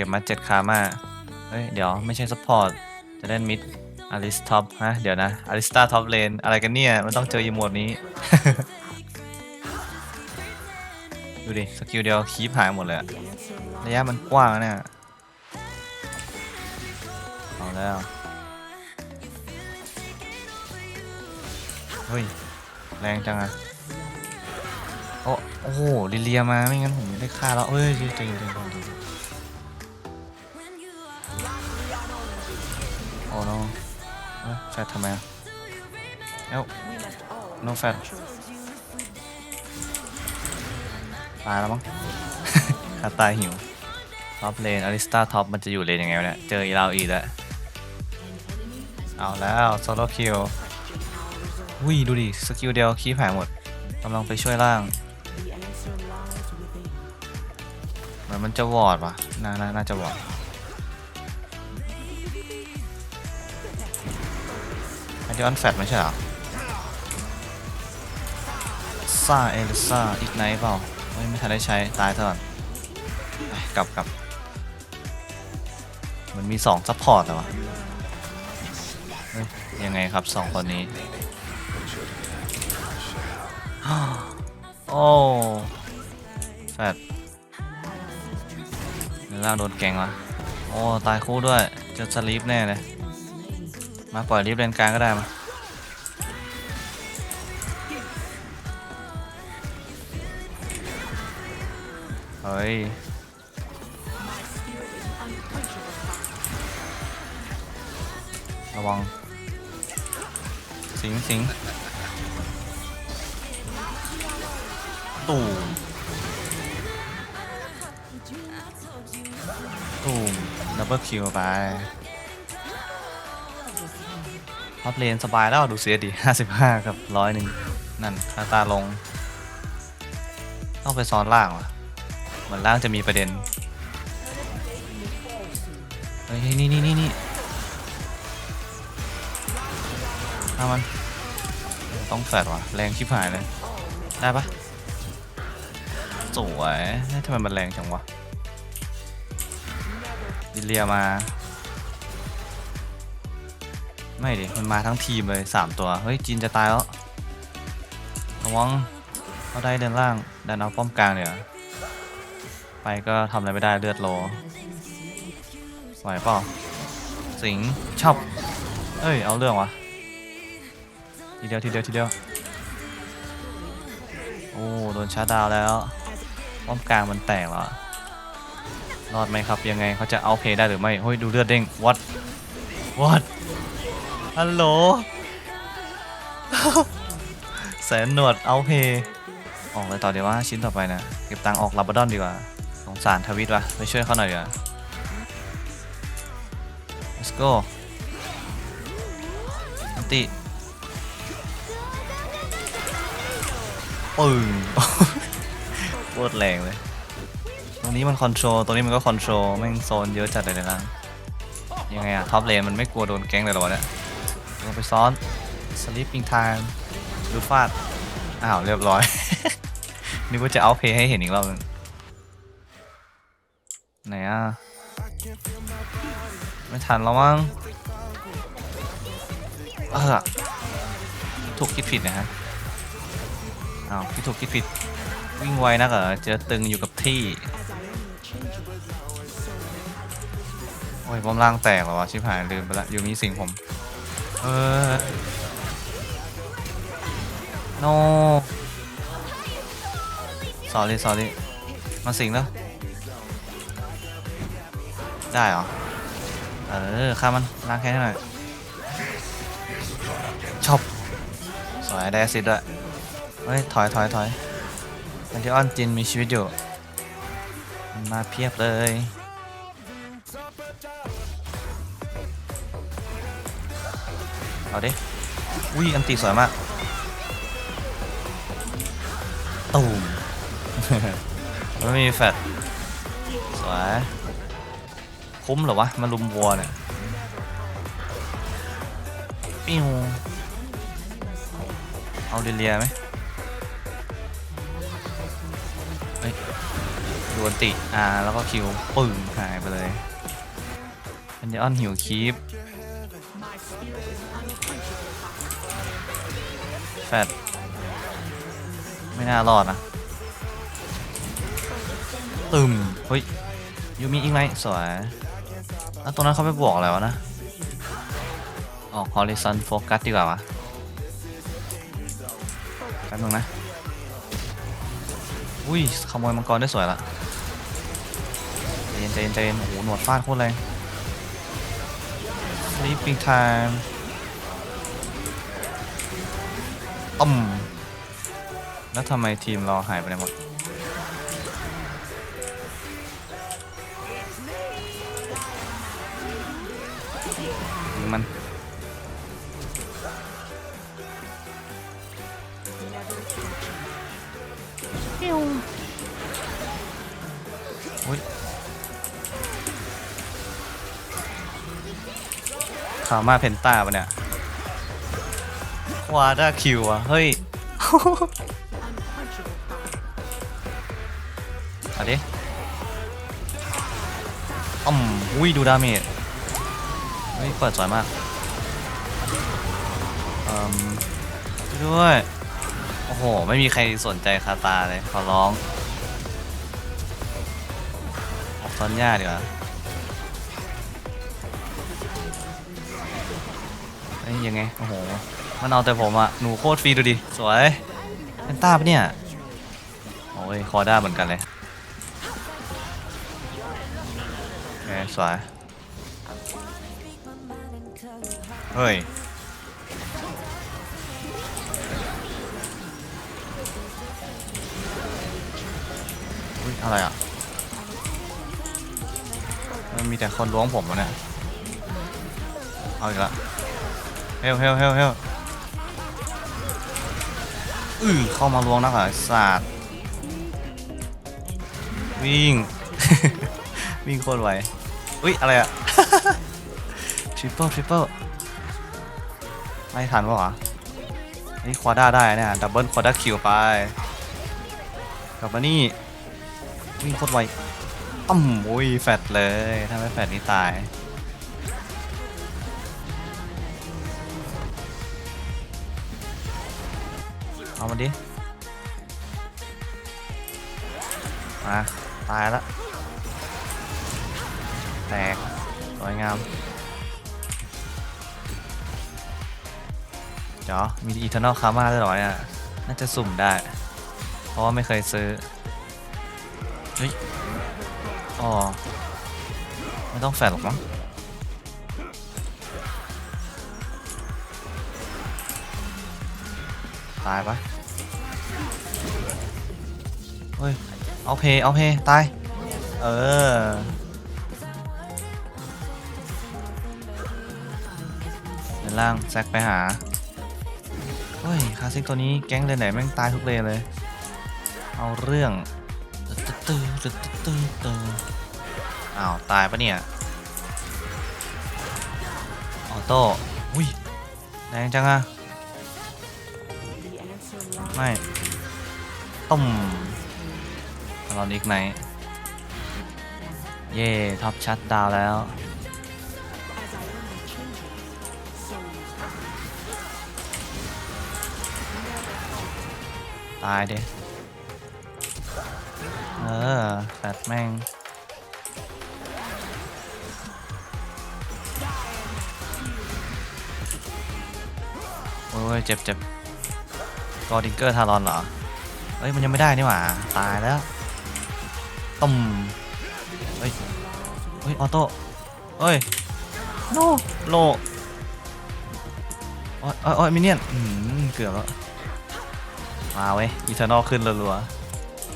ก็บมาเจ็ดคามาเฮ้ย เดี๋ยวไม่ใช่ซัพพอร์ต จะเล่นมิดอลิสท็อปฮะ เดี๋ยวนะอลิสตาท็อปเลน อะไรกันเนี่ย มันต้องเจออีโมดนี้ ดูดิ สกิลเดียวคีบหายหมดเลยระยะมันกว้างนะเนี่ยเอาแล้ว เฮ้ย แรงจังอะโอ้โอ้โหลิเลียมา ไม่งั้นผมได้ฆ่าแล้วเฮ้ยจริงจริงจริง โอ้ no เอ้ยแฟดทำไมอะเอ้า no แฟดตายแล้วมั้งคาตายหิวท็อปเลนอลิสตาท็อปมันจะอยู่เลนยังไงวะเนี่ย เจออีเราอีกแล้วเอาแล้วโซโลคิวอุ้ยดูดิ สกิลเดียวคีบหาหมดกำลังไปช่วยล่าง เหมือนมันจะวอร์ดว่ะน่าน่าน่าจะวอร์ด ไอเดียนแฟตไม่ใช่หรอซ่าเอลิซาอีกไนเปล่าไม่ทันได้ใช้ ตายเถอะไปกลับกลับมันมีสองซัพพอร์ตเหรอวะยังไงครับสองคนนี้ โอ้แฟดเหล่างโดนแกงวะโอ้ ตายคู่ด้วย จะสลีปแน่เลย มาปล่อยลีฟเลนกลางก็ได้มาเฮ้ยระวัง สิงสิงตู่มตูมดับเบิลคิวไป ท็อปเลนสบายแล้วดูเสียดี 55 กับร้อยหนึ่งนั่นคาตาลง ต้องไปซ้อนล่างว่ะเหมือนล่างจะมีประเด็น เฮ้ยนี่นี่นี่นี่เอามัน ต้องแฟดว่ะ แรงชิบหายเลย ได้ปะสวยเฮ้ยทำไมมันแรงจังวะดิเลียมา ไม่ดิมันมาทั้งทีมเลย3ตัว เฮ้ยจีนจะตายแล้วระวังเขาได้เดินล่างดันเอาป้อมกลางเดี๋ยวไปก็ทำอะไรไม่ได้เลือดโลไหวเปล่าสิงชอบเอ้ย เอาเรื่องวะทีเดียวทีเดียวทีเดียวโอ้โดนชาร์จดาวแล้วป้อมกลางมันแตกแล้วรอดไหมครับยังไงเขาจะเอาเพได้หรือไม่เฮ้ยดูเลือดเด้ง what what ฮัลโหล แสนหนวดเอาเพออกเลยต่อเดี๋ยวว่าชิ้นต่อไปนะ เก็บตังค์ออกลาบราดอนดีกว่า สงสารทวิตวะไปช่วยเขาหน่อยดีกว่า let's go อันติปึ้งโคตรแรงเลย ตรงนี้มันคอนโทรล ตรงนี้มันก็คอนโทรล แม่งโซนเยอะจัดเลยนะยังไงอะท็อปเลนมันไม่กลัวโดนแก๊งเลยหรอวะเนี่ย ลงไปซ้อน sleeping time ดูฟาด อ้าว เรียบร้อย นึกว่าจะเอาเพย์ให้เห็นอีกรอบนึงไหนอะ ไม่ทันแล้วมั้งเออถูกคิดผิดนะฮะอ้าวพี่ถูกคิดผิด วิ่งไวนักเหรอเจอตึงอยู่กับที่ โอ้ยบอมล่างแตกเหรอวะ ชิบหายลืมไปละอยู่นี้สิงผม เออ no sorry sorry มาสิงแล้ว ได้เหรอ เออฆ่ามันล้างแค้นให้หน่อยชอบสวยได้แอสซิดด้วย เฮ้ย ถอยถอยถอยแอนติออนจินมีชีวิตอยู่ มาเพียบเลย เอาดิอุ้ยอันตีสวยมากตูมมันไม่มีแฟดสวยคุ้มเหรอวะมาลุมวัวเนี่ยปิ้วเอาเดเลียไหมเฮ้ยดูดูอันติอ่าแล้วก็คิวปึ้งหายไปเลยอันเดออนหิวคีป แฟดไม่น่ารอดนะตึมเฮ้ยยูมิอีกไหมสวยแล้วตรงนั้นเขาไปบวกอะไรวะนะออก horizon focus ดีกว่าวะแป๊บนึงนะ อุ้ยขโมยมังกรได้สวยละใจเย็นใจเย็นใจเย็นโอ้โหหนวดฟาดโคตรแรง sleeping time อืมแล้วทำไมทีมเราหายไปไหนหมดยิงมันอุ้ยขามาเพนต้าปะเนี่ยค วาด้าคิวอะเฮ้ย เอาดิอืมอุ้ยดูดาเมจเฮ้ยเปิดสวยมากอืมด้วย โอ้โห ไม่มีใครสนใจคาตาเลยขอร้องออกซอนย่าดีกว่าเอ้ยยังไง โอ้โห มันเอาแต่ผมอะหนูโคตรฟรีดูดิ สวยเป็นต้าปะเนี่ย โอ้ย คอด้าเหมือนกันเลยโอเคสวย เฮ้ย อุ้ยอะไรอะ มันมีแต่คนล้วงผมวะเนี่ย เอาอีกละ เฮลเฮลเฮลเฮล อือเข้ามาล้วงนักเหรอศาสตร์วิ่ง วิ่งโคตรไวอุ้ยอะไรอะ ทริปเปิลทริปเปิลไม่ทันปะวะนี่ควาด้าได้เนี่ยดับเบิลควาด้าคิวไป กลับมานี่ วิ่งโคตรไวอ้ำอุ้ยแฟดเลย ถ้าไม่แฟดนี่ตาย เอามาดิ มา ตายละแตกสวยงามเดี๋ยวมีอีเทอร์นอลคาร์มาด้วยหรอเนี่ยน่าจะสุ่มได้ เพราะว่าไม่เคยซื้อ เฮ้ย อ๋อ ไม่ต้องแฟดหรอกมั้งตายปะ เฮ้ยเอาเพเอาเพตาย เออ เดินล่างแซกไปหา เฮ้ย คาซิกตัวนี้แก๊งเลยไหนแม่งตายทุกเลนเลย เอาเรื่องตึ๊ดตึ๊ดตึ๊ดตึ๊ดตึ๊ดอ้าว ตายปะเนี่ย ออโต้ อุ้ย แรงจังอะไม่ต้ม ตอนอีกไหน เย่ท็อปชัดดาวแล้ว ตายเด้เออแฟดแม่ง โอ้ย เจ็บเจ็บกอดิงเกอร์ทารอนเหรอเฮ้ย มันยังไม่ได้นี่หว่า ตายแล้ว ต้มเฮ้ย เฮ้ย ออโต้เฮ้ยโนโลโอ้ยโอ้ยโอ้ยมินเนี่ยนอืมเกือบแล้ว มาเว้ย อีเทอร์นอลขึ้นรัว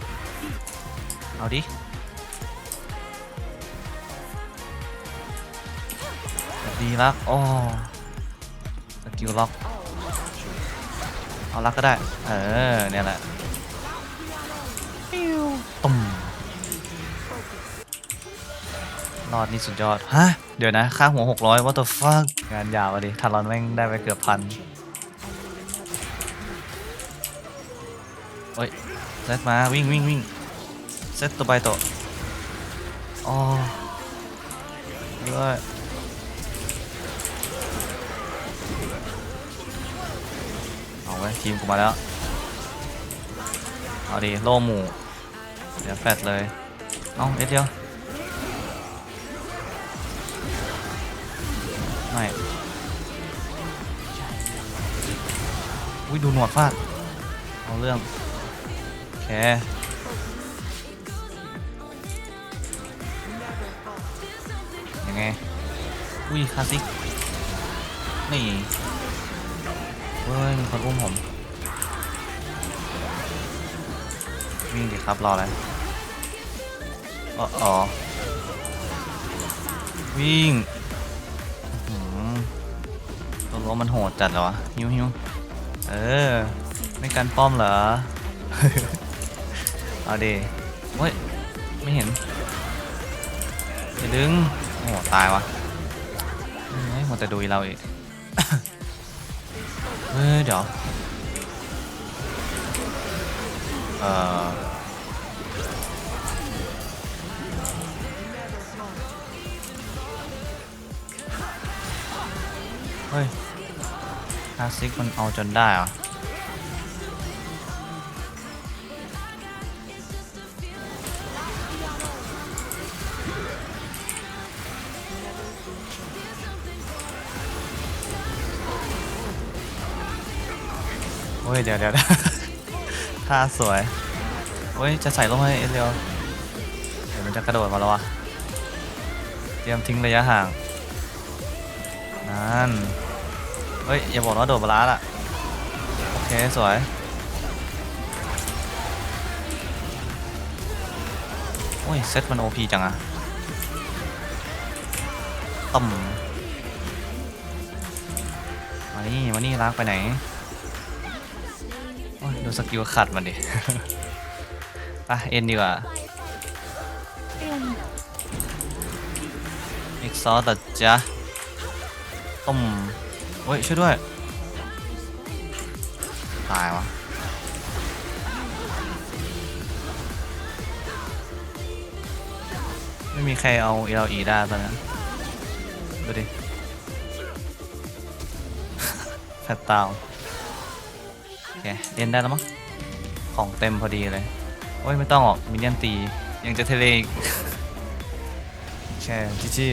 ๆ เอาดิ ดีลักโอ้สกิลล็อก เอาลักก็ได้ เออ เนี่ยแหละ รอดนี่สุดยอด ฮะ เดี๋ยวนะ ค่าหัว 600 what the fuck งานยาวอะดิทารอนแม่งได้ไปเกือบพันเฮ้ยเซตมา วิ่งวิ่งวิ่งเซตตัวไปตัวอ๋อด้วยเอาไว้ยทีมกูมาแล้ว เอาดีโล่หมู่ เดี๋ยวแฟดเลย เอาเอ็ดเดียว ไม่อุ้ยดูหนวดฟาดเอาเรื่องโอเคยังไงอุ้ยคาสสิกนี่เฮ้ยมีคนอุ้มผมวิ่งดิครับรออะไรอ๋อวิ่ง วรั้มันโหดจัดเหรอฮิวฮิวเออ ไม่กันป้อมเหรอ เอาดิเฮ้ย ไม่เห็นอย่าดึง โอ้โหตายวะเฮ้ยหมดแต่ดูเราอีก เฮ้ย เดี๋ยว เอ่อเฮ้ยาสสิกมันเอาจนได้เหรอโอ้ย เดี๋ยวเดี๋ยวท่าสวย โอ้ย จะใส่ลงให้เอสเร็วเดี๋ยวมันจะกระโดดมาแล้ววะ เตรียมทิ้งระยะห่าง นั่น เฮ้ย อย่าบอกว่าโดดบาลานซ์อะโอเค สวย โอ้ย เซตมันโอพีจังอะต่ำมานี่มานี่ล้างไปไหน โอ้ย ดูสกิลขัดมันดิ อะ เอ็นดีกว่าอีกซอสตัดจ้ะต้ม โอ้ยช่วยด้วย ตายวะไม่มีใครเอาเอลอีได้ตอนนั้นดูดิแฟตตาวโอเคเล่นได้แล้วมั้งของเต็มพอดีเลย โอ้ย ไม่ต้องหรอกมินยันตี ยังจะเทเลอีกแค่จีจี